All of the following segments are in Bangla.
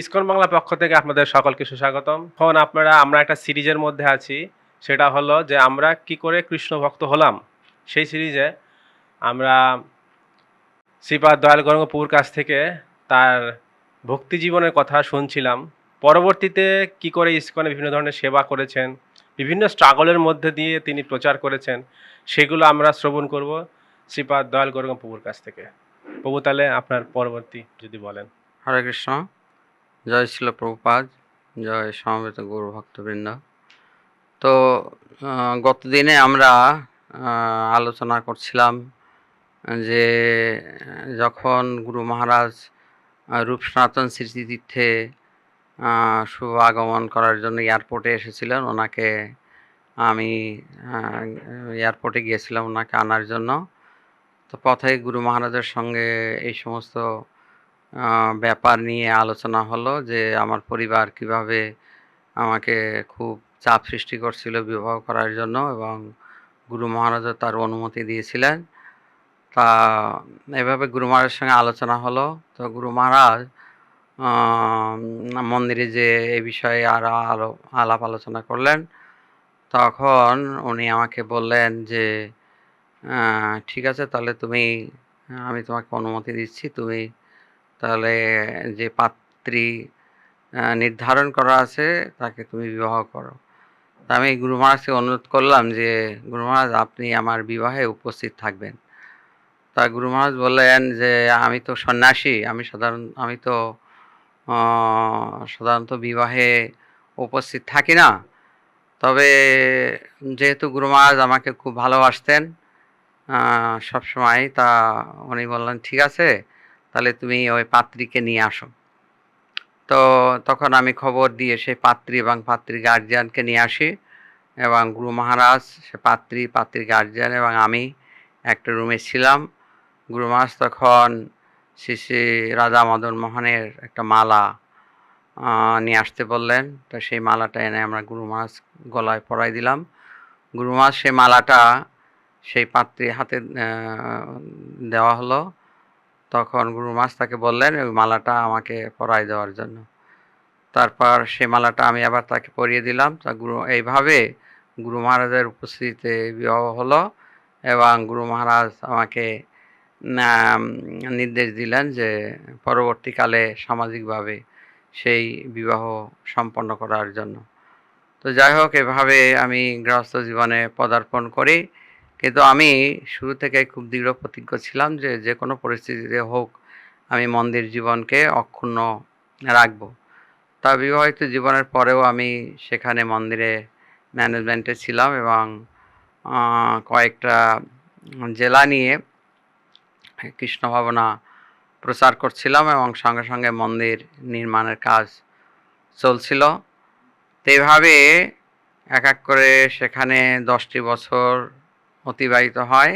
ইসকন বাংলা পক্ষ থেকে আপনাদের সকলকে সুস্বাগতম। এখন আপনারা, আমরা একটা সিরিজের মধ্যে আছি। সেটা হলো যে আমরা কি করে কৃষ্ণ ভক্ত হলাম। সেই সিরিজে আমরা শ্রীপাদ দয়াল গঙ্গপুর কাছ থেকে তার ভক্তি জীবনের কথা শুনছিলাম। পরবর্তীতে কি করে ইসকনে বিভিন্ন ধরনের সেবা করেছেন, বিভিন্ন স্ট্রাগলের মধ্যে দিয়ে তিনি প্রচার করেছেন, সেগুলো আমরা শ্রবণ করব শ্রীপাদ দয়াল গঙ্গপুর কাছ থেকে। প্রভু তাহলে আপনার পরবর্তী যদি বলেন। হরে কৃষ্ণ। জয় ছিল প্রভুপাদ, জয় সমবেত গৌর ভক্তবৃন্দ। তো গতদিনে আমরা আলোচনা করছিলাম যে, যখন গুরু মহারাজ রূপ সনাতন স্মৃতিতীর্থে শুভ আগমন করার জন্য এয়ারপোর্টে এসেছিলেন, ওনাকে আমি এয়ারপোর্টে গিয়েছিলাম ওনাকে আনার জন্য। তো পথে গুরু মহারাজের সঙ্গে এই সমস্ত ব্যাপার নিয়ে আলোচনা হলো যে, আমার পরিবার কীভাবে আমাকে খুব চাপ সৃষ্টি করছিল বিবাহ করার জন্য এবং গুরু মহারাজও তার অনুমতি দিয়েছিলেন। তা, এভাবে গুরু মহারাজের সঙ্গে আলোচনা হলো। তো গুরু মহারাজ মন্দিরে যে, এ বিষয়ে আরও আলো, আলাপ আলোচনা করলেন, তখন উনি আমাকে বললেন যে ঠিক আছে, তাহলে তুমি, আমি তোমাকে অনুমতি দিচ্ছি। তুমি তাহলে যে পাত্রী নির্ধারণ করা আছে, তাকে তুমি বিবাহ করো। তা আমি গুরু মহারাজকে অনুরোধ করলাম যে, গুরু মহারাজ, আপনি আমার বিবাহে উপস্থিত থাকবেন। তা গুরু মহারাজ বললেন যে, আমি তো সন্ন্যাসী, আমি সাধারণ, আমি তো সাধারণত বিবাহে উপস্থিত থাকি না। তবে যেহেতু গুরু মহারাজ আমাকে খুব ভালোবাসতেন সবসময়, তা উনি বললেন, ঠিক আছে তাহলে তুমি ওই পাত্রীকে নিয়ে আসো। তো তখন আমি খবর দিয়ে সেই পাত্রী এবং পাত্রীর গার্জিয়ানকে নিয়ে আসি এবং গুরু মহারাজ, সে পাত্রী, পাত্রীর গার্জিয়ান এবং আমি একটা রুমে ছিলাম। গুরু মহারাজ তখন শ্রী শ্রী রাজা মদন মোহনের একটা মালা নিয়ে আসতে বললেন। তো সেই মালাটা এনে আমরা গুরু মহারাজ গলায় পরাই দিলাম। গুরু মহারাজ সেই মালাটা সেই পাত্রীর হাতে দেওয়া হলো। তখন গুরু মাস তাকে বললেন, ওই মালাটা আমাকে পরাই দেওয়ার জন্য। তারপর সেই মালাটা আমি আবার তাকে পরিয়ে দিলাম। তা গুরু, এইভাবে গুরু মহারাজের উপস্থিতিতে বিবাহ হলো এবং গুরু মহারাজ আমাকে নির্দেশ দিলেন যে পরবর্তীকালে সামাজিকভাবে সেই বিবাহ সম্পন্ন করার জন্য। তো যাই হোক, এভাবে আমি গৃহস্থ জীবনে পদার্পণ করি। কিন্তু আমি শুরু থেকে খুব দৃঢ় প্রতিজ্ঞ ছিলাম যে যে কোনো পরিস্থিতিতে হোক, আমি মন্দির জীবনকে অক্ষুণ্ণ রাখব। তা বিবাহিত জীবনের পরেও আমি সেখানে মন্দিরে ম্যানেজমেন্টে ছিলাম এবং কয়েকটা জেলা নিয়ে কৃষ্ণ ভাবনা প্রচার করছিলাম এবং সঙ্গে সঙ্গে মন্দির নির্মাণের কাজ চলছিল। তো এইভাবে এক এক করে সেখানে দশটি বছর অতিবাহিত হয়।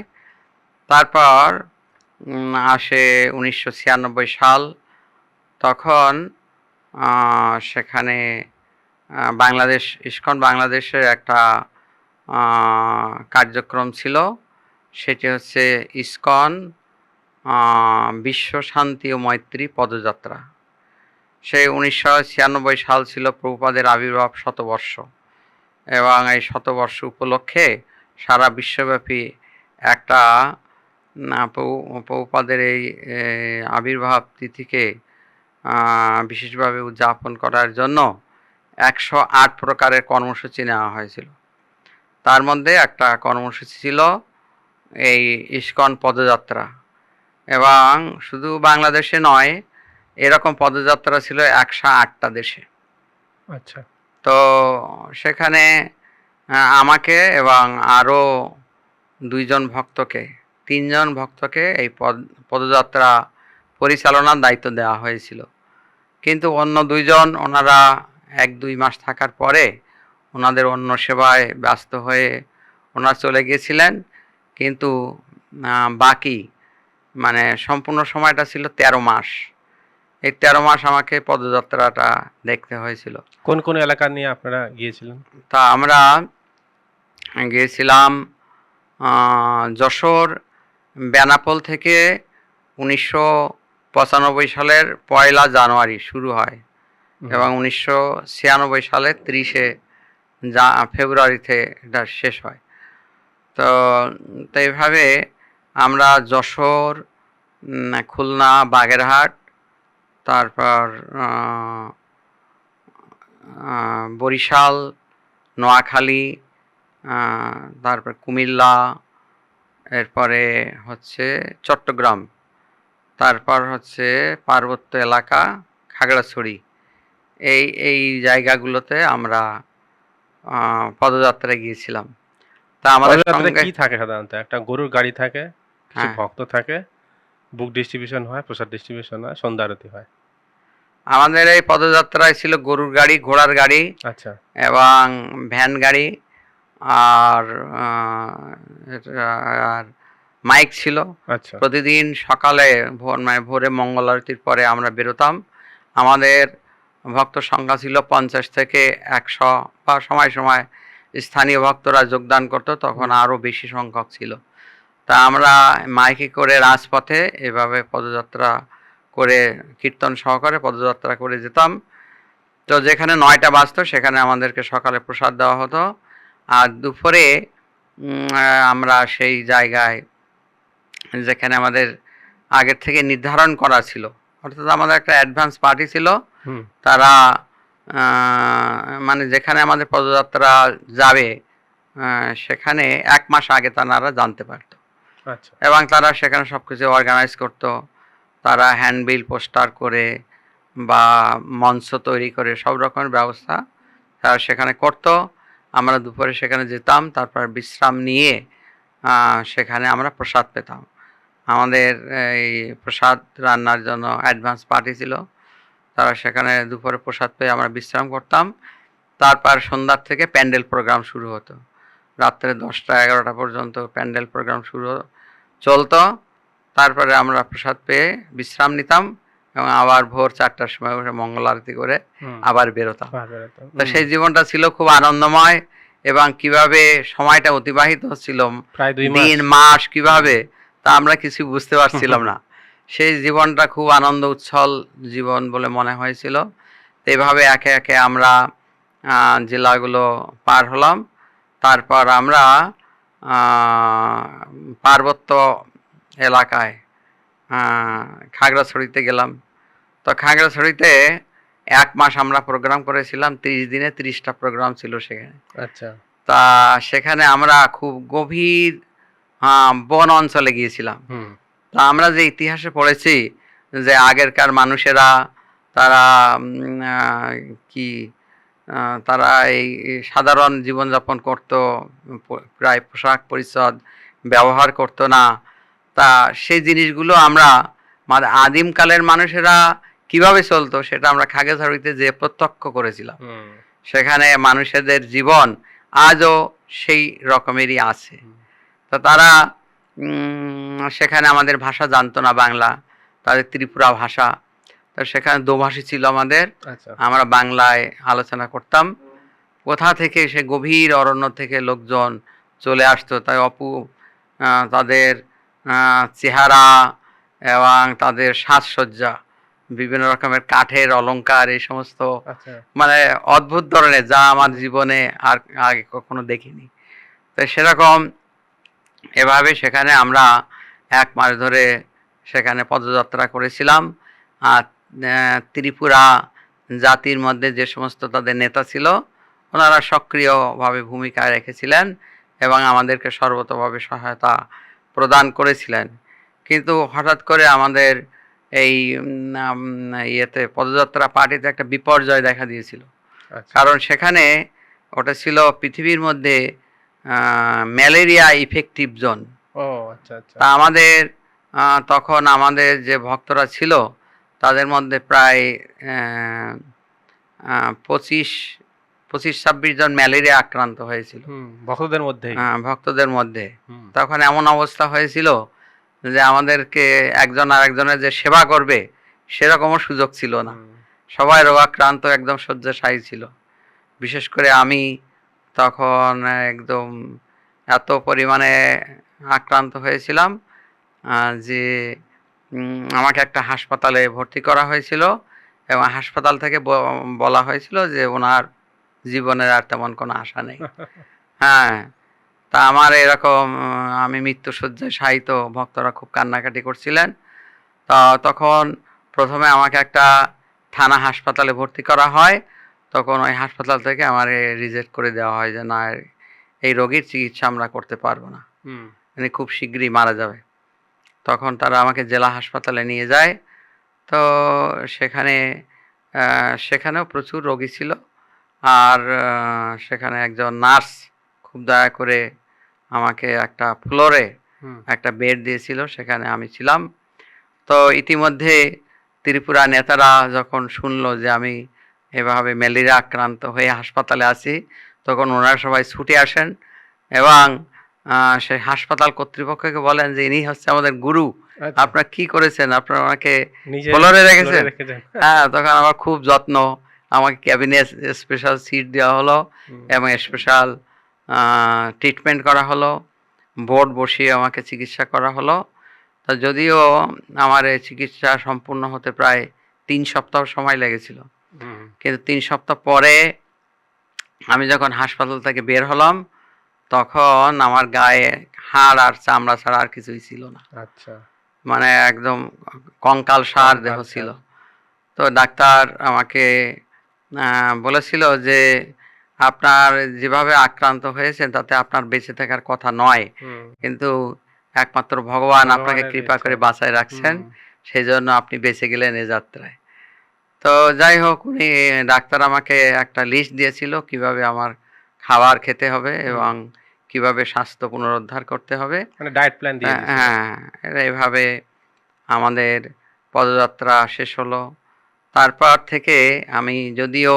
তারপর আসে উনিশশো ছিয়ানব্বই সাল, তখন সেখানে বাংলাদেশ, ইস্কন বাংলাদেশের একটা কার্যক্রম ছিল। সেটি হচ্ছে ইস্কন বিশ্ব শান্তি ও মৈত্রী পদযাত্রা। সেই উনিশশো ছিয়ানব্বই সাল ছিল প্রভুপাদের আবির্ভাব শতবর্ষ। এবং এই শতবর্ষ উপলক্ষে সারা বিশ্বব্যাপী একটা প্রভু- এই আবির্ভাব তিথিকে বিশেষভাবে উদযাপন করার জন্য একশো আট প্রকারের কর্মসূচি নেওয়া হয়েছিল। তার মধ্যে একটা কর্মসূচি ছিল এই ইস্কন পদযাত্রা। এবং শুধু বাংলাদেশে নয় এরকম পদযাত্রা ছিল একশো আটটা দেশে। আচ্ছা। তো সেখানে আমাকে এবং আরও দুইজন ভক্তকে তিনজন ভক্তকে এই পদ পদযাত্রা পরিচালনার দায়িত্ব দেওয়া হয়েছিল। কিন্তু অন্য দুইজন ওনারা এক দুই মাস থাকার পরে ওনাদের অন্য সেবায় ব্যস্ত হয়ে ওনারা চলে গিয়েছিলেন কিন্তু বাকি মানে সম্পূর্ণ সময়টা ছিল তেরো মাস। এই তেরো মাস আমাকে পদযাত্রাটা দেখতে হয়েছিল। কোন কোন এলাকা নিয়ে আপনারা গিয়েছিলেন? তা আমরা গিয়েছিলাম যশোর বেনাপোল থেকে উনিশশো পঁচানব্বই সালের পয়লা জানুয়ারি শুরু হয় এবং উনিশশো ছিয়ানব্বই সালের তিরিশে যা ফেব্রুয়ারিতে এটা শেষ হয়। তো তো এইভাবে আমরা যশোর খুলনা বাগেরহাট তারপর বরিশাল নোয়াখালী তারপর কুমিল্লা এরপরে হচ্ছে চট্টগ্রাম তারপর হচ্ছে পার্বত্য এলাকা খাগড়াছড়ি। এই এই জায়গাগুলোতে আমরা পদযাত্রায় গিয়েছিলাম। তা আমাদের কি থাকে সাধারণত? একটা গরুর গাড়ি থাকে কিছু হ্যাঁ। ভক্ত থাকে বুক ডিস্ট্রিবিউশন হয় প্রসাদ ডিস্ট্রিবিউশন হয় সন্ধ্যা আরতি হয়। আমাদের এই পদযাত্রায় ছিল গরুর গাড়ি ঘোড়ার গাড়ি আচ্ছা। এবং ভ্যান গাড়ি। আর এটা- আর মাইক ছিল। আচ্ছা। প্রতিদিন সকালে ভোর মানে ভোরে মঙ্গল আরতির পরে আমরা বেরোতাম। আমাদের ভক্ত সংখ্যা ছিল পঞ্চাশ থেকে একশো বা সময় সময় স্থানীয় ভক্তরা যোগদান করতো তখন আরও বেশি সংখ্যক ছিল। তা আমরা মাইকে করে রাজপথে এভাবে পদযাত্রা করে কীর্তন সহকারে পদযাত্রা করে যেতাম। তো যেখানে নয়টা বাজতো সেখানে আমাদেরকে সকালে প্রসাদ দেওয়া হতো। আর দুপুরে আমরা সেই জায়গায় যেখানে আমাদের আগের থেকে নির্ধারণ করা ছিল অর্থাৎ আমাদের একটা অ্যাডভান্স পার্টি ছিল। তারা মানে যেখানে আমাদের পদযাত্রা যাবে সেখানে এক মাস আগে তারা জানতে পারতো। আচ্ছা। এবং তারা সেখানে সব কিছু অর্গানাইজ করতো। তারা হ্যান্ডবিল পোস্টার করে বা মঞ্চ তৈরি করে সব রকমের ব্যবস্থা তারা সেখানে করতো। আমরা দুপুরে সেখানে যেতাম, তারপর বিশ্রাম নিয়ে সেখানে আমরা প্রসাদ পেতাম। আমাদের এই প্রসাদ রান্নার জন্য অ্যাডভান্স পার্টি ছিল। তারা সেখানে দুপুরে প্রসাদ পেয়ে আমরা বিশ্রাম করতাম। তারপর সন্ধ্যার থেকে প্যান্ডেল প্রোগ্রাম শুরু হতো। রাত্রে দশটা এগারোটা পর্যন্ত প্যান্ডেল প্রোগ্রাম শুরু চলতো। তারপরে আমরা প্রসাদ পেয়ে বিশ্রাম নিতাম। এবং আবার ভোর চারটার সময় উঠে মঙ্গল আরতি করে আবার বেরোতাম। তো সেই জীবনটা ছিল খুব আনন্দময় এবং কীভাবে সময়টা অতিবাহিত হচ্ছিল দিন মাস। কীভাবে তা আমরা কিছু বুঝতে পারছিলাম না। সেই জীবনটা খুব আনন্দ উচ্ছল জীবন বলে মনে হয়েছিল। তো এইভাবে একে একে আমরা জেলাগুলো পার হলাম। তারপর আমরা পার্বত্য এলাকায় খাগড়াছড়িতে গেলাম। তো খাগড়াছড়িতে এক মাস আমরা প্রোগ্রাম করেছিলাম তিরিশ দিনে ত্রিশটা প্রোগ্রাম ছিল সেখানে। আচ্ছা। তা সেখানে আমরা খুব গভীর আহ, বন অঞ্চলে গিয়েছিলাম। তা আমরা যে ইতিহাসে পড়েছি যে আগেরকার মানুষেরা তারা কি তারা এই সাধারণ জীবনযাপন করত প্রায় পোশাক পরিচ্ছদ ব্যবহার করতো না। তা সেই জিনিসগুলো আমরা মানে আদিমকালের মানুষেরা কীভাবে চলতো সেটা আমরা খাগেঝাড়িতে যে প্রত্যক্ষ করেছিলাম। সেখানে মানুষেদের জীবন আজও সেই রকমেরই আছে। তো তারা সেখানে আমাদের ভাষা জানতো না বাংলা তাদের ত্রিপুরা ভাষা। তো সেখানে দোভাষী ছিল আমাদের। আচ্ছা। আমরা বাংলায় আলোচনা করতাম। কোথা থেকে সে গভীর অরণ্য থেকে লোকজন চলে আসতো তাই অপু তাদের চেহারা এবং তাদের সাজসজ্জা বিভিন্ন রকমের কাঠের অলংকার এই সমস্ত আচ্ছা। মানে অদ্ভুত ধরনের যা আমার জীবনে আর আগে কখনো দেখিনি। তো সেরকম এভাবে সেখানে আমরা এক মাস ধরে সেখানে পদযাত্রা করেছিলাম। আর ত্রিপুরা জাতির মধ্যে যে সমস্ত তাদের নেতা ছিল ওনারা সক্রিয়ভাবে ভূমিকা রেখেছিলেন এবং আমাদেরকে সর্বতভাবে সহায়তা প্রদান করেছিলেন। কিন্তু হঠাৎ করে আমাদের এই ইয়েতে পদযাত্রা পার্টিতে একটা বিপর্যয় দেখা দিয়েছিল। আচ্ছা। কারণ সেখানে ওটা ছিল পৃথিবীর মধ্যে ম্যালেরিয়া ইফেক্টিভ জোন। ও আচ্ছা আচ্ছা। তা আমাদের তখন আমাদের যে ভক্তরা ছিল তাদের মধ্যে প্রায় পঁচিশ পঁচিশ ছাব্বিশ জন ম্যালেরিয়া আক্রান্ত হয়েছিল। ভক্তদের মধ্যে আহ, ভক্তদের মধ্যে। তখন এমন অবস্থা হয়েছিল যে আমাদেরকে একজন আর একজনের যে সেবা করবে সেরকমও সুযোগ ছিল না। সবাই রোগাক্রান্ত একদম শয্যাশায়ী ছিল। বিশেষ করে আমি তখন একদম এত পরিমাণে আক্রান্ত হয়েছিলাম যে আমাকে একটা হাসপাতালে ভর্তি করা হয়েছিল এবং হাসপাতাল থেকে ব- বলা হয়েছিল যে ওনার জীবনের আর তেমন কোনো আশা নেই। হ্যাঁ তা আমার এরকম আমি মৃত্যুসজ্জায় শায়িত ভক্তরা খুব কান্নাকাটি করছিলেন। তা তখন প্রথমে আমাকে একটা থানা হাসপাতালে ভর্তি করা হয়। তখন ওই হাসপাতাল থেকে আমার রিজেক্ট করে দেওয়া হয় যে না এই রোগীর চিকিৎসা আমরা করতে পারব না। হুম। উনি খুব শীঘ্রই মারা যাবে। তখন তারা আমাকে জেলা হাসপাতালে নিয়ে যায়। তো সেখানে সেখানেও প্রচুর রোগী ছিল। আর সেখানে একজন নার্স খুব দয়া করে আমাকে একটা ফ্লোরে একটা বেড দিয়েছিল সেখানে আমি ছিলাম। তো ইতিমধ্যে ত্রিপুরা নেতারা যখন শুনলো যে আমি এভাবে ম্যালেরিয়া আক্রান্ত হয়ে হাসপাতালে আছি তখন ওনারা সবাই ছুটে আসেন এবং আহ, সেই হাসপাতাল কর্তৃপক্ষকে বলেন যে ইনি হচ্ছে আমাদের গুরু। আচ্ছা, আপনারা কি করেছেন? আপনারা ওনাকে ফ্লোরে রেখেছেন? হ্যাঁ তখন আমার খুব যত্ন আমাকে ক্যাবিনে স্পেশাল সিট দেওয়া হলো এবং স্পেশাল ট্রিটমেন্ট করা হলো। বোর্ড বসিয়ে আমাকে চিকিৎসা করা হলো। তা যদিও আমার এই চিকিৎসা সম্পূর্ণ হতে প্রায় তিন সপ্তাহ সময় লেগেছিল। কিন্তু তিন সপ্তাহ পরে আমি যখন হাসপাতাল থেকে বের হলাম তখন আমার গায়ে হাড় আর চামড়া ছাড়া আর কিছুই ছিল না। আচ্ছা। মানে একদম কঙ্কাল সার দেহ ছিল। তো ডাক্তার আমাকে বলেছিল যে আপনার যেভাবে আক্রান্ত হয়েছেন তাতে আপনার বেঁচে থাকার কথা নয়। কিন্তু একমাত্র ভগবান আপনাকে কৃপা করে বাঁচায় রাখছেন। সেই জন্য আপনি বেঁচে গেলেন এ যাত্রায়। তো যাই হোক উনি ডাক্তার আমাকে একটা লিস্ট দিয়েছিল কীভাবে আমার খাবার খেতে হবে এবং কীভাবে স্বাস্থ্য পুনরুদ্ধার করতে হবে। মানে ডায়েট প্ল্যান দিয়ে হ্যাঁ, দিয়েছিল। হ্যাঁ এভাবে আমাদের পদযাত্রা শেষ হলো। তারপর থেকে আমি যদিও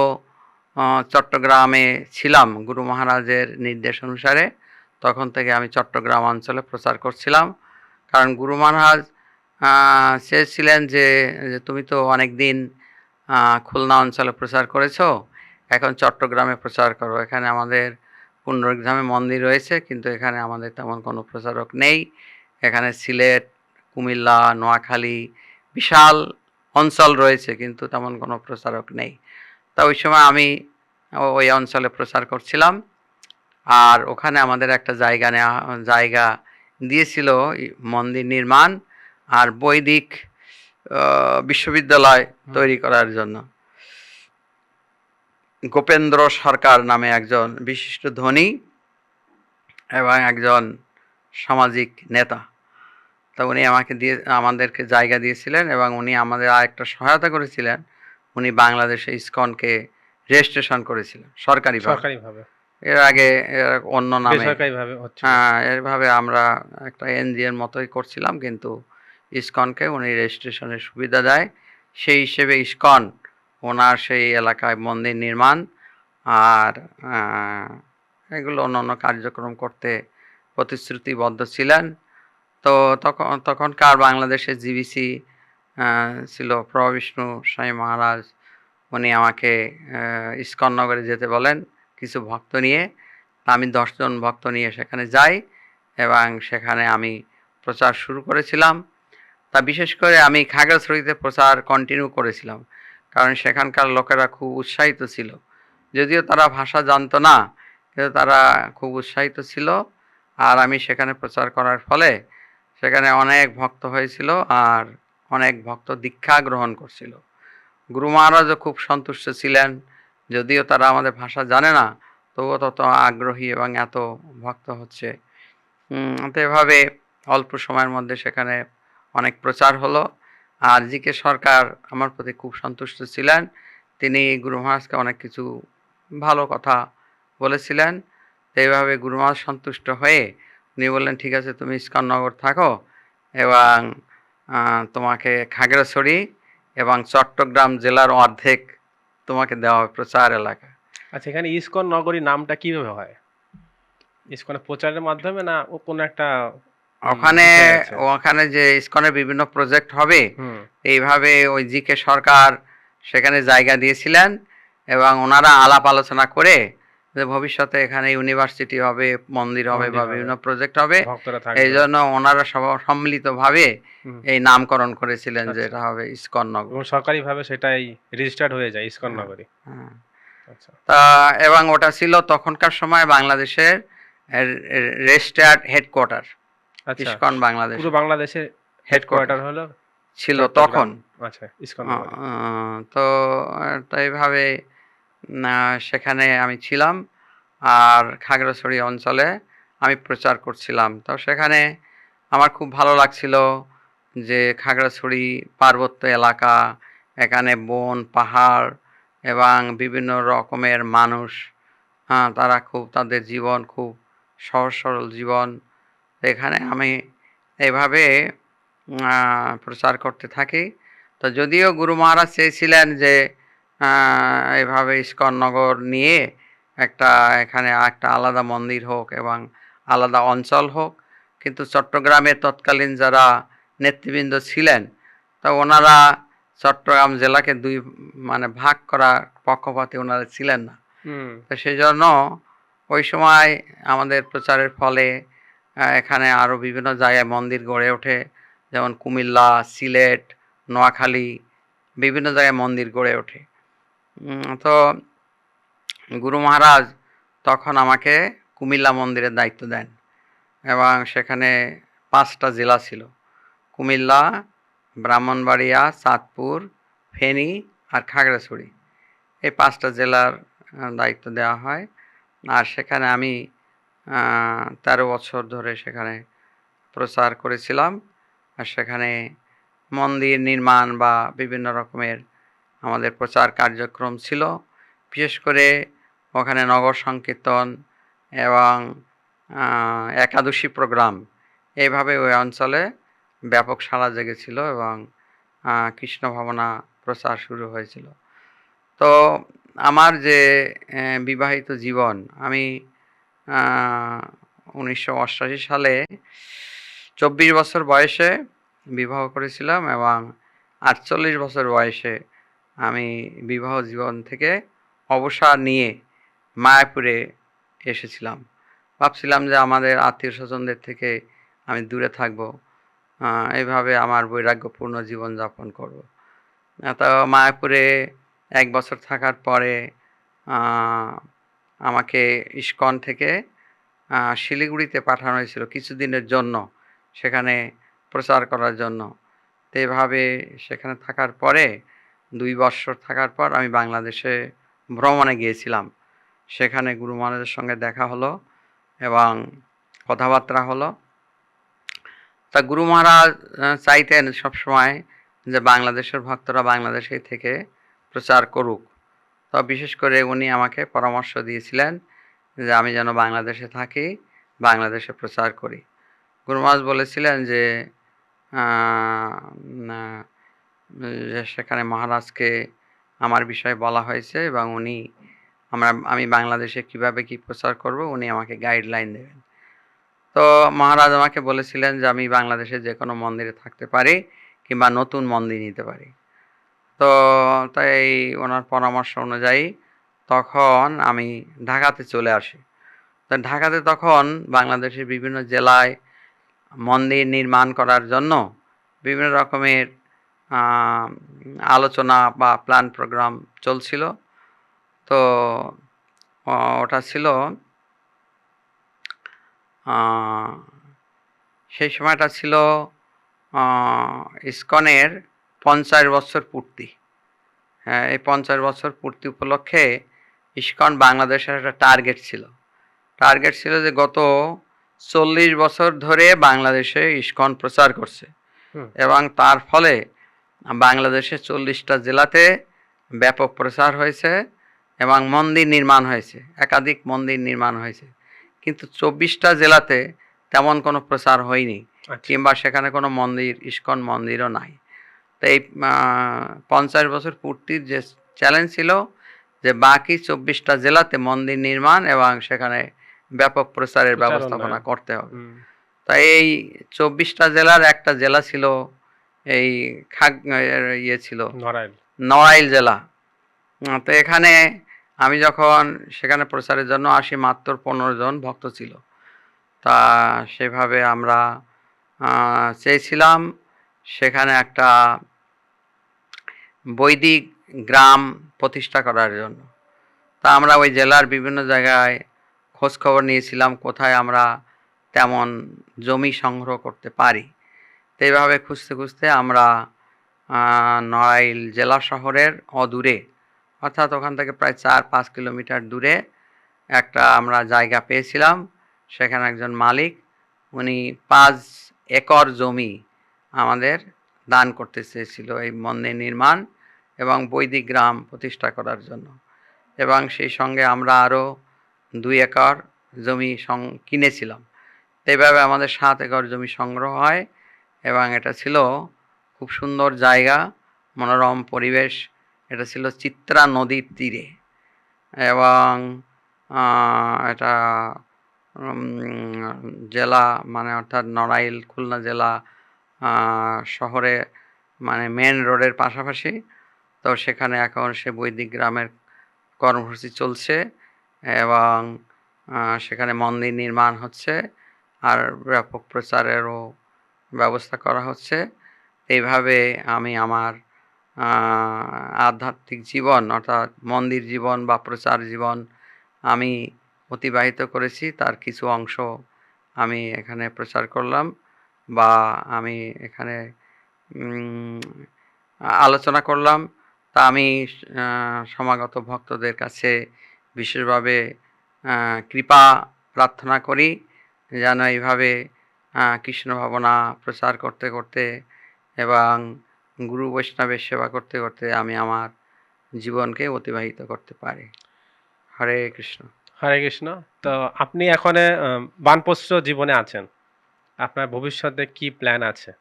চট্টগ্রামে ছিলাম গুরু মহারাজের নির্দেশ অনুসারে, তখন থেকে আমি চট্টগ্রাম অঞ্চলে প্রচার করছিলাম। কারণ গুরু মহারাজ চেয়েছিলেন যে তুমি তো অনেক দিন খুলনা অঞ্চলে প্রচার করেছ, এখন চট্টগ্রামে প্রচার করো। এখানে আমাদের পুনরুদ্ধামে মন্দির রয়েছে, কিন্তু এখানে আমাদের তেমন কোনো প্রচারক নেই। এখানে সিলেট, কুমিল্লা, নোয়াখালী, বিশাল অঞ্চল রয়েছে, কিন্তু তেমন কোনো প্রচারক নেই। তা ওই সময় আমি ওই অঞ্চলে প্রচার করছিলাম। আর ওখানে আমাদের একটা জায়গা নেওয়া জায়গা দিয়েছিল মন্দির নির্মাণ আর বৈদিক বিশ্ববিদ্যালয় তৈরি করার জন্য। গোপেন্দ্র সরকার নামে একজন বিশিষ্ট ধনী এবং একজন সামাজিক নেতা। তা উনি আমাকে দিয়ে আমাদেরকে জায়গা দিয়েছিলেন এবং উনি আমাদের আরেকটা সহায়তা করেছিলেন। উনি বাংলাদেশে ইসকনকে রেজিস্ট্রেশন করেছিলেন সরকারি এর আগে অন্য নামে। হ্যাঁ এভাবে আমরা একটা এনজিওর মতোই করছিলাম কিন্তু ইসকনকে উনি রেজিস্ট্রেশনের সুবিধা দেয়। সেই হিসেবে ইসকন ওনার সেই এলাকায় মন্দির নির্মাণ আর এগুলো অন্য কার্যক্রম করতে প্রতিশ্রুতিবদ্ধ ছিলেন। তো তখন, তখনকার বাংলাদেশের জিবিসি ছিল প্রবিষ্ণু স্বামী মহারাজ। উনি আমাকে ইসকন নগরে যেতে বলেন কিছু ভক্ত নিয়ে। আমি দশজন ভক্ত নিয়ে সেখানে যাই এবং সেখানে আমি প্রচার শুরু করেছিলাম। তা বিশেষ করে আমি খাগড়াছড়িতে প্রচার কন্টিনিউ করেছিলাম। কারণ সেখানকার লোকেরা খুব উৎসাহিত ছিল। যদিও তারা ভাষা জানতো না, কিন্তু তারা খুব উৎসাহিত ছিল। আর আমি সেখানে প্রচার করার ফলে সেখানে অনেক ভক্ত হয়েছিল আর অনেক ভক্ত দীক্ষা গ্রহণ করছিল। গুরু মহারাজও খুব সন্তুষ্ট ছিলেন, যদিও তারা আমাদের ভাষা জানে না, তবুও তত আগ্রহী এবং এত ভক্ত হচ্ছে। তো এভাবে অল্প সময়ের মধ্যে সেখানে অনেক প্রচার হলো। আর জি কে সরকার আমার প্রতি খুব সন্তুষ্ট ছিলেন। তিনি গুরু মহারাজকে অনেক কিছু ভালো কথা বলেছিলেন। এইভাবে গুরু মহারাজ সন্তুষ্ট হয়ে উনি বললেন ঠিক আছে তুমি ইস্কননগর থাকো এবং তোমাকে খাগড়াছড়ি এবং চট্টগ্রাম জেলার অর্ধেক তোমাকে দেওয়া হবে প্রচার এলাকা। আচ্ছা এখানে ইস্কন নগরী নামটা কীভাবে হয়? ইসকনের প্রচারের মাধ্যমে না ও কোনো একটা ওখানে ওখানে যে ইসকনের বিভিন্ন প্রজেক্ট হবে এইভাবে ওই জি কে সরকার সেখানে জায়গা দিয়েছিলেন এবং ওনারা আলাপ আলোচনা করে যে ভবিষ্যতে এখানে ইউনিভার্সিটি হবে মন্দির হবে বা বিভিন্ন প্রজেক্ট হবে এই জন্য ওনারা সব সম্মিলিতভাবে হুম। এই নামকরণ করেছিলেন যে আচ্ছা। এটা হবে ইস্কন নগর এবং সরকারিভাবে সেটাই রেজিস্টার্ড হয়ে যায় ইসকন নগরী হ্যাঁ। আচ্ছা। তা এবং ওটা ছিল তখনকার সময় বাংলাদেশের রেজিস্টার্ড হেডকোয়ার্টার আচ্ছা। ইস্কন বাংলাদেশ। পুরো বাংলাদেশে হেডকোয়ার্টার কোয়ার্টার হলো ছিল তখন। আচ্ছা ইসকন তো এইভাবে সেখানে আমি ছিলাম আর খাগড়াছড়ি অঞ্চলে আমি প্রচার করছিলাম। তো সেখানে আমার খুব ভালো লাগছিল যে খাগড়াছড়ি পার্বত্য এলাকা, এখানে বন, পাহাড় এবং বিভিন্ন রকমের মানুষ হ্যাঁ তারা খুব, তাদের জীবন খুব সহজ সরল জীবন। এখানে আমি এভাবে প্রচার করতে থাকি। তো যদিও গুরু মহারাজ চেয়েছিলেন যে আহ, এইভাবে ইস্কন নগর নিয়ে একটা এখানে একটা আলাদা মন্দির হোক এবং আলাদা অঞ্চল হোক কিন্তু চট্টগ্রামে তৎকালীন যারা নেতৃবৃন্দ ছিলেন তো ওনারা চট্টগ্রাম জেলাকে দুই মানে ভাগ করার পক্ষপাতী ওনারা ছিলেন না। তো সেই জন্য ওই সময় আমাদের প্রচারের ফলে এখানে আরও বিভিন্ন জায়গায় মন্দির গড়ে ওঠে যেমন কুমিল্লা সিলেট নোয়াখালী বিভিন্ন জায়গায় মন্দির গড়ে ওঠে। তো গুরু মহারাজ তখন আমাকে কুমিল্লা মন্দিরের দায়িত্ব দেন এবং সেখানে পাঁচটা জেলা ছিল। কুমিল্লা, ব্রাহ্মণবাড়িয়া, চাঁদপুর, ফেনী আর খাগড়াছড়ি। এই পাঁচটা জেলার দায়িত্ব দেওয়া হয়। আর সেখানে আমি তেরো বছর ধরে সেখানে প্রচার করেছিলাম। আর সেখানে মন্দির নির্মাণ বা বিভিন্ন রকমের আমাদের প্রচার কার্যক্রম ছিল। বিশেষ করে ওখানে নগর সংকীর্তন এবং একাদশী প্রোগ্রাম। এইভাবে ওই অঞ্চলে ব্যাপক সাড়া জেগেছিল এবং কৃষ্ণ ভাবনা প্রচার শুরু হয়েছিল। তো আমার যে বিবাহিত জীবন, আমি উনিশশো সালে চব্বিশ বছর বয়সে বিবাহ করেছিলাম এবং আটচল্লিশ বছর বয়সে আমি বিবাহ জীবন থেকে অবসর নিয়ে মায়াপুরে এসেছিলাম। ভাবছিলাম যে আমাদের আত্মীয় স্বজনদের থেকে আমি দূরে থাকব। এইভাবে আমার বৈরাগ্যপূর্ণ জীবনযাপন করব। তো মায়াপুরে এক বছর থাকার পরে আমাকে ইস্কন থেকে শিলিগুড়িতে পাঠানো হয়েছিল কিছুদিনের জন্য, সেখানে প্রচার করার জন্য। তো এভাবে সেখানে থাকার পরে দুই বছর থাকার পর আমি বাংলাদেশে ভ্রমণে গিয়েছিলাম। সেখানে গুরু মহারাজের সঙ্গে দেখা হলো এবং কথাবার্তা হলো। তা গুরু মহারাজ চাইতেন সবসময় যে বাংলাদেশের ভক্তরা বাংলাদেশে থেকে প্রচার করুক। তো বিশেষ করে উনি আমাকে পরামর্শ দিয়েছিলেন যে আমি যেন বাংলাদেশে থাকি, বাংলাদেশে প্রচার করি। গুরু মহারাজ বলেছিলেন যে সেখানে মহারাজকে আমার বিষয়ে বলা হয়েছে এবং উনি আমরা, আমি বাংলাদেশে কীভাবে কি প্রচার করব, উনি আমাকে গাইডলাইন দেবেন। তো মহারাজ আমাকে বলেছিলেন যে আমি বাংলাদেশে যে কোনো মন্দিরে থাকতে পারি কিংবা নতুন মন্দির নিতে পারি। তো তাই ওনার পরামর্শ অনুযায়ী তখন আমি ঢাকাতে চলে আসি। তো ঢাকাতে তখন বাংলাদেশের বিভিন্ন জেলায় মন্দির নির্মাণ করার জন্য বিভিন্ন রকমের আলোচনা বা প্ল্যান প্রোগ্রাম চলছিল। তো ওটা ছিল সেই সময়টা ছিল ইসকনের পঞ্চাশ বছর পূর্তি। হ্যাঁ এই পঞ্চাশ বছর পূর্তি উপলক্ষে ইসকন বাংলাদেশের একটা টার্গেট ছিল। টার্গেট ছিল যে গত চল্লিশ বছর ধরে বাংলাদেশে ইসকন প্রচার করছে। এবং তার ফলে বাংলাদেশে চল্লিশটা জেলাতে ব্যাপক প্রচার হয়েছে এবং মন্দির নির্মাণ হয়েছে একাধিক মন্দির নির্মাণ হয়েছে। কিন্তু চব্বিশটা জেলাতে তেমন কোনো প্রচার হয়নি আচ্ছা। কিংবা সেখানে কোনো মন্দির ইস্কন মন্দিরও নাই। তো এই পঞ্চাশ বছর পূর্তির যে চ্যালেঞ্জ ছিল যে বাকি চব্বিশটা জেলাতে মন্দির নির্মাণ এবং সেখানে ব্যাপক প্রচারের ব্যবস্থাপনা করতে হবে। তাই এই চব্বিশটা জেলার একটা জেলা ছিল এই খাগ ইয়ে ছিল। নড়াইল। নড়াইল জেলা। তো এখানে আমি যখন সেখানে প্রচারের জন্য আসি মাত্র পনেরো জন ভক্ত ছিল। তা সেভাবে আমরা চেয়েছিলাম সেখানে একটা বৈদিক গ্রাম প্রতিষ্ঠা করার জন্য। তা আমরা ওই জেলার বিভিন্ন জায়গায় খোঁজ খবর নিয়েছিলাম কোথায় আমরা তেমন জমি সংগ্রহ করতে পারি। এইভাবে খুঁজতে খুঁজতে আমরা নড়াইল জেলা শহরের অদূরে, অর্থাৎ ওখান থেকে প্রায় চার পাঁচ কিলোমিটার দূরে একটা আমরা জায়গা পেয়েছিলাম। সেখানে একজন মালিক, উনি পাঁচ একর জমি আমাদের দান করতে চেয়েছিল এই মন্দির নির্মাণ এবং বৈদিক গ্রাম প্রতিষ্ঠা করার জন্য। এবং সেই সঙ্গে আমরা আরও দুই একর জমি সং, কিনেছিলাম। এইভাবে আমাদের সাত একর জমি সংগ্রহ হয়। এবং এটা ছিল খুব সুন্দর জায়গা, মনোরম পরিবেশ। এটা ছিল চিত্রা নদীর তীরে। এবং এটা জেলা মানে অর্থাৎ নড়াইল, খুলনা জেলা শহরে মানে মেন রোডের পাশাপাশি। তো সেখানে এখন সে বৈদিক গ্রামের কর্মসূচি চলছে এবং সেখানে মন্দির নির্মাণ হচ্ছে। আর ব্যাপক প্রচারেরও ব্যবস্থা করা হচ্ছে। এইভাবে আমি আমার আধ্যাত্মিক জীবন অর্থাৎ মন্দির জীবন বা প্রচার জীবন আমি অতিবাহিত করেছি। তার কিছু অংশ আমি এখানে প্রচার করলাম বা আমি এখানে আলোচনা করলাম। তা আমি সমাগত ভক্তদের কাছে বিশেষভাবে কৃপা প্রার্থনা করি যেন এইভাবে কৃষ্ণ ভাবনা প্রচার করতে করতে এবং গুরু বৈষ্ণবের সেবা করতে করতে আমি আমার জীবনকে অতিবাহিত করতে পারি। হরে কৃষ্ণ। হরে কৃষ্ণ। তো আপনি এখন আহ, জীবনে আছেন। আপনার ভবিষ্যতে কি প্ল্যান আছে?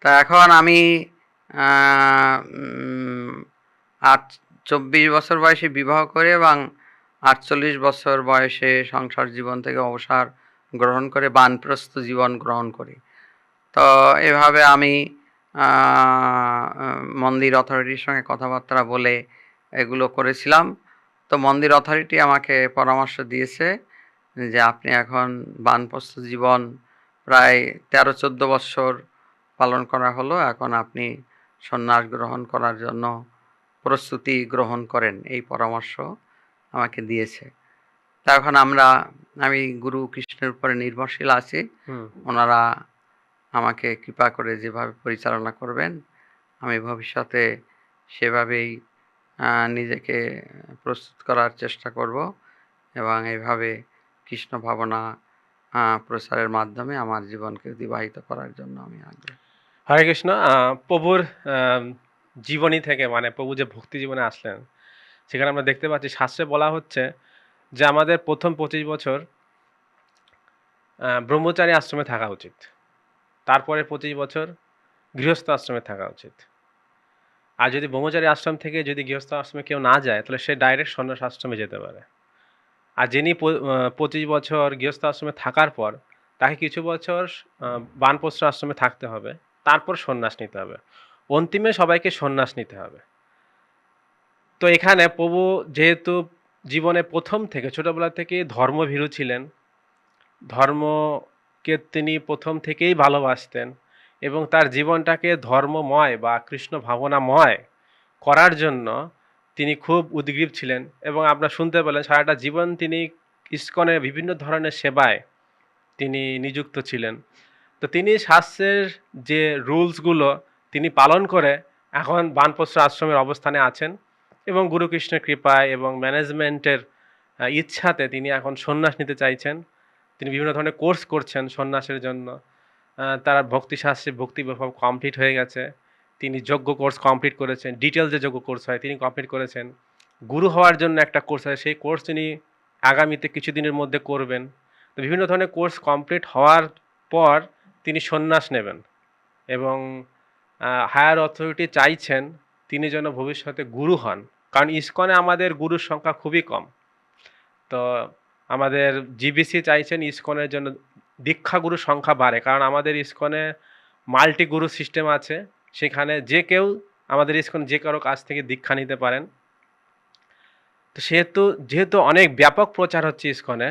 তা এখন আমি আট চব্বিশ বছর বয়সে বিবাহ করে এবং আটচল্লিশ বছর বয়সে সংসার জীবন থেকে অবসর গ্রহণ করে, বানপ্রস্থ জীবন গ্রহণ করি। তো এভাবে আমি মন্দির অথরিটির সঙ্গে কথাবার্তা বলে এগুলো করেছিলাম। তো মন্দির অথরিটি আমাকে পরামর্শ দিয়েছে যে আপনি এখন বানপ্রস্থ জীবন প্রায় তেরো, চোদ্দ বছর পালন করা হলো। এখন আপনি সন্ন্যাস গ্রহণ করার জন্য প্রস্তুতি গ্রহণ করেন, এই পরামর্শ আমাকে দিয়েছে। তা এখন আমরা আমি গুরু কৃষ্ণের উপরে নির্ভরশীল আছি। ওনারা আমাকে কৃপা করে যেভাবে পরিচালনা করবেন আমি ভবিষ্যতে সেভাবেই নিজেকে প্রস্তুত করার চেষ্টা করব এবং এইভাবে কৃষ্ণ ভাবনা আহ, প্রচারের মাধ্যমে আমার জীবনকে অতিবাহিত করার জন্য আমি আগ্রহী। হরে কৃষ্ণ প্রভুর জীবনী থেকে মানে প্রভু যে ভক্তি জীবনে আসলেন সেখানে আমরা দেখতে পাচ্ছি শাস্ত্রে বলা হচ্ছে যে আমাদের প্রথম পঁচিশ বছর ব্রহ্মচারী আশ্রমে থাকা উচিত। তারপরে পঁচিশ বছর গৃহস্থ আশ্রমে থাকা উচিত। আর যদি ব্রহ্মচারী আশ্রম থেকে যদি গৃহস্থ আশ্রমে কেউ না যায় তাহলে সে ডাইরেক্ট সন্ন্যাস আশ্রমে যেতে পারে। আর যিনি পঁচিশ বছর গৃহস্থ আশ্রমে থাকার পর তাকে কিছু বছর আহ, আশ্রমে থাকতে হবে তারপর সন্ন্যাস নিতে হবে। অন্তিমে সবাইকে সন্ন্যাস নিতে হবে। তো এখানে প্রভু যেহেতু জীবনে প্রথম থেকে, ছোটবেলা থেকে ধর্মভীরু ছিলেন। ধর্মকে তিনি প্রথম থেকেই ভালোবাসতেন এবং তার জীবনটাকে ধর্মময় বা কৃষ্ণ ভাবনাময় করার জন্য তিনি খুব উদ্গ্রীব ছিলেন এবং আপনারা শুনতে পেলেন সারাটা জীবন তিনি ইস্কনের বিভিন্ন ধরনের সেবায় তিনি নিযুক্ত ছিলেন। তো তিনি শাস্ত্রের যে রুলসগুলো তিনি পালন করে এখন বানপ্রস্থ আশ্রমের অবস্থানে আছেন। এবং গুরুকৃষ্ণের কৃপায় এবং ম্যানেজমেন্টের ইচ্ছাতে তিনি এখন সন্ন্যাস নিতে চাইছেন। তিনি বিভিন্ন ধরনের কোর্স করছেন সন্ন্যাসের জন্য। তার ভক্তিশাস্ত্রে ভক্তি বিভাগ কমপ্লিট হয়ে গেছে। তিনি যোগ্য কোর্স কমপ্লিট করেছেন। ডিটেল যে যোগ্য কোর্স হয়, তিনি কমপ্লিট করেছেন। গুরু হওয়ার জন্য একটা কোর্স আছে সেই কোর্স তিনি আগামীতে কিছুদিনের মধ্যে করবেন। তো বিভিন্ন ধরনের কোর্স কমপ্লিট হওয়ার পর তিনি সন্ন্যাস নেবেন এবং হায়ার অথরিটি চাইছেন তিনি যেন ভবিষ্যতে গুরু হন। কারণ ইসকনে আমাদের গুরুর সংখ্যা খুবই কম। তো আমাদের জিবিসি চাইছেন ইসকনের জন্য দীক্ষাগুরুর সংখ্যা বাড়ে। কারণ আমাদের ইসকনে মাল্টি গুরু সিস্টেম আছে। সেখানে যে কেউ আমাদের ইসকন যে কারও কাছ থেকে দীক্ষা নিতে পারেন। তো সেহেতু, যেহেতু অনেক ব্যাপক প্রচার হচ্ছে ইসকনে,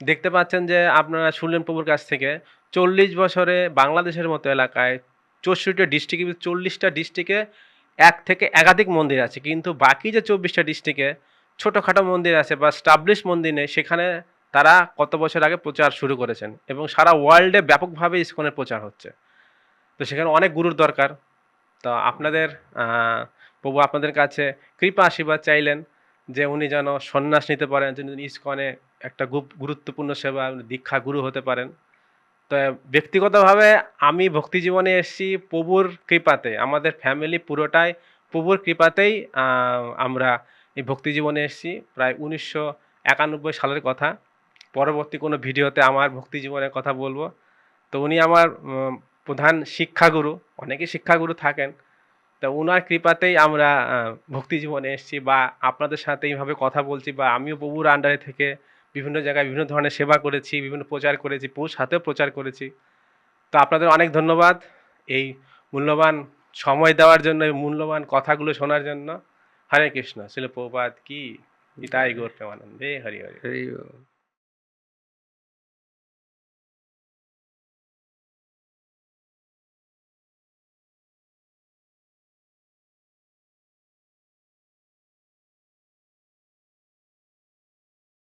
দেখতে পাচ্ছেন যে আপনারা শুনলেন প্রভুর কাছ থেকে, চল্লিশ বছরে বাংলাদেশের মতো এলাকায় চৌষট্টি ডিস্ট্রিক্ট চল্লিশটা ডিস্ট্রিক্টে এক থেকে একাধিক মন্দির আছে, কিন্তু বাকি যে চব্বিশটা ডিস্ট্রিক্টে ছোটোখাটো মন্দির আছে বা স্টাবলিশ মন্দির নেই, সেখানে তারা কত বছর আগে প্রচার শুরু করেছেন এবং সারা ওয়ার্ল্ডে ব্যাপকভাবে ইসকনের প্রচার হচ্ছে। তো সেখানে অনেক গুরুর দরকার। তো আপনাদের প্রভু আপনাদের কাছে কৃপা আশীর্বাদ চাইলেন যে উনি যেন সন্ন্যাস নিতে পারেন উনি ইসকনে একটা গুরুত্বপূর্ণ সেবা দীক্ষা গুরু হতে পারেন। তো ব্যক্তিগতভাবে আমি ভক্তি জীবনে এসেছি প্রভুর কৃপাতে। আমাদের ফ্যামিলি পুরোটাই প্রভুর কৃপাতেই আমরা এই ভক্তি জীবনে এসেছি। প্রায় উনিশশো একানব্বই সালের কথা। পরবর্তী কোনো ভিডিওতে আমার ভক্তি জীবনের কথা বলব। তো উনি আমার প্রধান শিক্ষাগুরু। অনেকেই শিক্ষাগুরু থাকেন। তো ওনার কৃপাতেই আমরা ভক্তি জীবনে এসেছি বা আপনাদের সাথে এইভাবে কথা বলছি বা আমিও প্রভুর আন্ডারে থেকে বিভিন্ন জায়গায় বিভিন্ন ধরনের সেবা করেছি, বিভিন্ন প্রচার করেছি হাতেও প্রচার করেছি। তো আপনাদের অনেক ধন্যবাদ এই মূল্যবান সময় দেওয়ার জন্য, এই মূল্যবান কথাগুলো শোনার জন্য। হরে কৃষ্ণ। শিল প্রপাত কি। ইতাই গৌর আনন্দে হরি হরি। হরি।